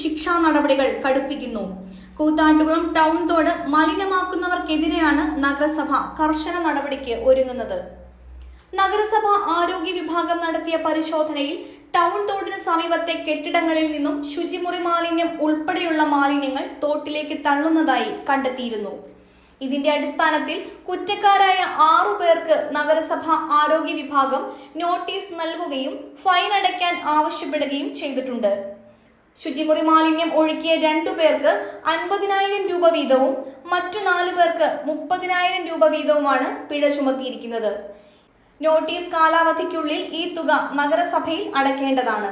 ശിക്ഷാ നടപടികൾ കടുപ്പിക്കുന്നു. കൂത്താട്ടുകുളം ടൗൺ തോട് മലിനമാക്കുന്നവർക്കെതിരെയാണ് നഗരസഭ കർശന നടപടിക്ക് ഒരുങ്ങുന്നത്. നഗരസഭ ആരോഗ്യ വിഭാഗം നടത്തിയ പരിശോധനയിൽ ടൗൺ തോടിന് സമീപത്തെ കെട്ടിടങ്ങളിൽ നിന്നും ശുചിമുറി മാലിന്യം ഉൾപ്പെടെയുള്ള മാലിന്യങ്ങൾ തോട്ടിലേക്ക് തള്ളുന്നതായി കണ്ടെത്തിയിരുന്നു. ഇതിന്റെ അടിസ്ഥാനത്തിൽ കുറ്റക്കാരായ ആറു പേർക്ക് നഗരസഭ ആരോഗ്യ വിഭാഗം നോട്ടീസ് നൽകുകയും ഫൈൻ അടയ്ക്കാൻ ആവശ്യപ്പെടുകയും ചെയ്തിട്ടുണ്ട്. ശുചിമുറി മാലിന്യം ഒഴുക്കിയ രണ്ടു പേർക്ക് അൻപതിനായിരം രൂപ വീതവും മറ്റു നാലു പേർക്ക് മുപ്പതിനായിരം രൂപ വീതവുമാണ് പിഴ ചുമത്തിയിരിക്കുന്നത്. നോട്ടീസ് കാലാവധിക്കുള്ളിൽ ഈ തുക നഗരസഭയിൽ അടയ്ക്കേണ്ടതാണ്.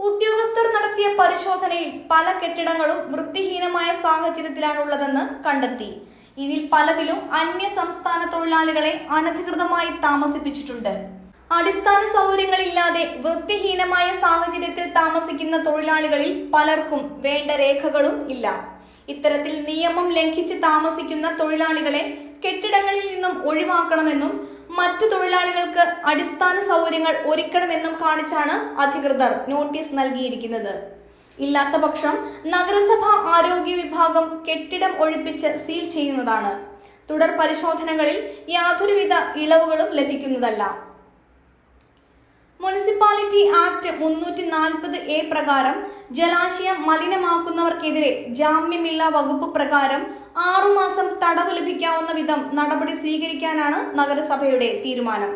ഉദ്യോഗസ്ഥർ നടത്തിയ പരിശോധനയിൽ പല കെട്ടിടങ്ങളും വൃത്തിഹീനമായ സാഹചര്യത്തിലാണുള്ളതെന്ന് കണ്ടെത്തി. ഇതിൽ പലതിലും അന്യ സംസ്ഥാന തൊഴിലാളികളെ അനധികൃതമായി താമസിപ്പിച്ചിട്ടുണ്ട്. അടിസ്ഥാന സൗകര്യങ്ങളില്ലാതെ വൃത്തിഹീനമായ സാഹചര്യത്തിൽ താമസിക്കുന്ന തൊഴിലാളികളിൽ പലർക്കും വേണ്ട രേഖകളും ഇല്ല. ഇത്തരത്തിൽ നിയമം ലംഘിച്ച് താമസിക്കുന്ന തൊഴിലാളികളെ കെട്ടിടങ്ങളിൽ നിന്നും ഒഴിവാക്കണമെന്നും മറ്റു തൊഴിലാളികൾക്ക് അടിസ്ഥാന സൗകര്യങ്ങൾ ഒരുക്കണമെന്നും കാണിച്ചാണ് അധികൃതർ നോട്ടീസ് നൽകിയിരിക്കുന്നത്. ഇല്ലാത്ത പക്ഷം നഗരസഭ ആരോഗ്യ വിഭാഗം കെട്ടിടം ഒഴിപ്പിച്ച് സീൽ ചെയ്യുന്നതാണ്. തുടർ പരിശോധനകളിൽ യാതൊരുവിധ ഇളവുകളും ലഭിക്കുന്നതല്ല. മുനിസിപ്പാലിറ്റി ആക്ട് മുന്നൂറ്റി നാൽപ്പത് എ പ്രകാരം ജലാശയം മലിനമാക്കുന്നവർക്കെതിരെ ജാമ്യമില്ലാ വകുപ്പ് പ്രകാരം ആറുമാസം തടവ് ലഭിക്കാവുന്ന വിധം നടപടി സ്വീകരിക്കാനാണ് നഗരസഭയുടെ തീരുമാനം.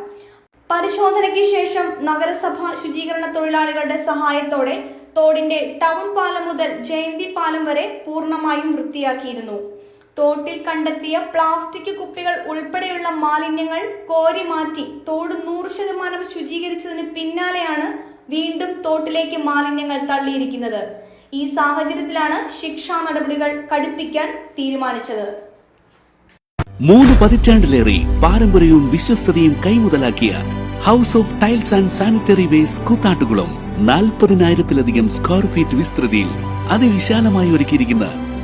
പരിശോധനയ്ക്ക് ശേഷം നഗരസഭ ശുചീകരണ തൊഴിലാളികളുടെ സഹായത്തോടെ തോടിന്റെ ടൗൺ പാലം മുതൽ ജയന്തി പാലം വരെ പൂർണമായും വൃത്തിയാക്കിയിരുന്നു. തോട്ടിൽ കണ്ടെത്തിയ പ്ലാസ്റ്റിക് കുപ്പികൾ ഉൾപ്പെടെയുള്ള മാലിന്യങ്ങൾ കോരി മാറ്റി തോട് നൂറ് ശതമാനം ശുചീകരിച്ചതിന് പിന്നാലെയാണ് വീണ്ടും തോട്ടിലേക്ക് മാലിന്യങ്ങൾ തള്ളിയിരിക്കുന്നത്. ഈ സാഹചര്യത്തിലാണ് ശിക്ഷാ നടപടികൾ കടുപ്പിക്കാൻ തീരുമാനിച്ചത്. മൂന്ന് പതിറ്റാണ്ടിലേറെ പാരമ്പര്യവും വിശ്വസ്തതയും കൈമുതലാക്കിയ house of tiles and sanitary wares Koothattukulam നാൽപ്പതിനായിരത്തിലധികം square feet വിസ്തൃതിയിൽ അതിവിശാലമായി ഒരുക്കിയിരിക്കുന്ന